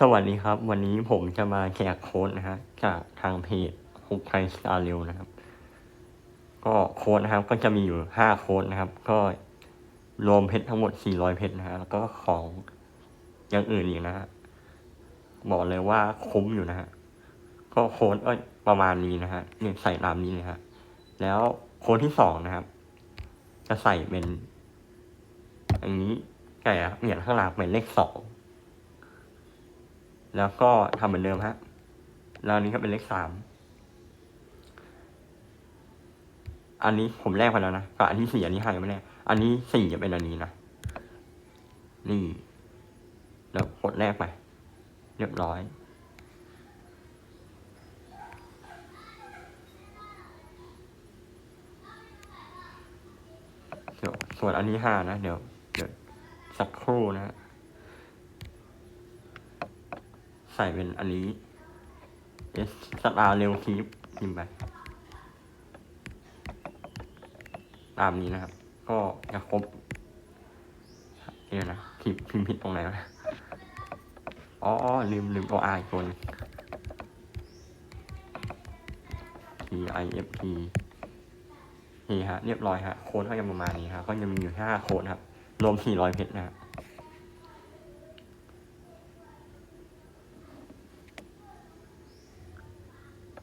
สวัสดีครับ วันนี้ผมจะมาแจกโค้ดนะฮะจากทางเพจฮุกไพรสตาร์เร็วนะครับ ก็โค้ดนะครับก็จะมีอยู่ห้าโค้ดนะครับ ก็รวมเพชรทั้งหมด400เพชรนะฮะแล้วก็ของอย่างอื่นอีกนะฮะบอกเลยว่าคุ้มอยู่นะฮะก็โค้ดก็ประมาณนี้นะฮะเนี่ยใส่ตามนี้เลยฮะแล้วโค้ดที่สองนะครับ จะใส่เป็นอันนี้ไก่เหรียญข้างหลังเป็นเลขสอง แล้วก็ทำเหมือนเดิมฮะแล้วนี้ก็เป็นเลขสาม อันนี้ผมแลกไปแล้วนะกับอันที่สี่อันนี้หายไปแน่อันนี้สี่จะเป็นอันนี้นะ นี่ แล้วกดแรกไป เรียบร้อยเดี๋ยวส่วนอันนี้ห้านะ เดี๋ยว เดี๋ยวสักครู่นะฮะ ใส่เป็นอันนี้ S สตาร์เร็วคีปพิมไป ตามนี้นะครับ ก็จะครบเดี๋ยวนะพิมพิมพ์ผิดตรงไหนวะอ๋อ ลืมลืมตัวอีกตัวหนึง T I F T นี่ฮะ เรียบร้อยฮะ โค้ดก็จะประมาณนี้ฮะก็จะมีอยู่ห้าโค้ดครับ รวม400เพชรนะฮะ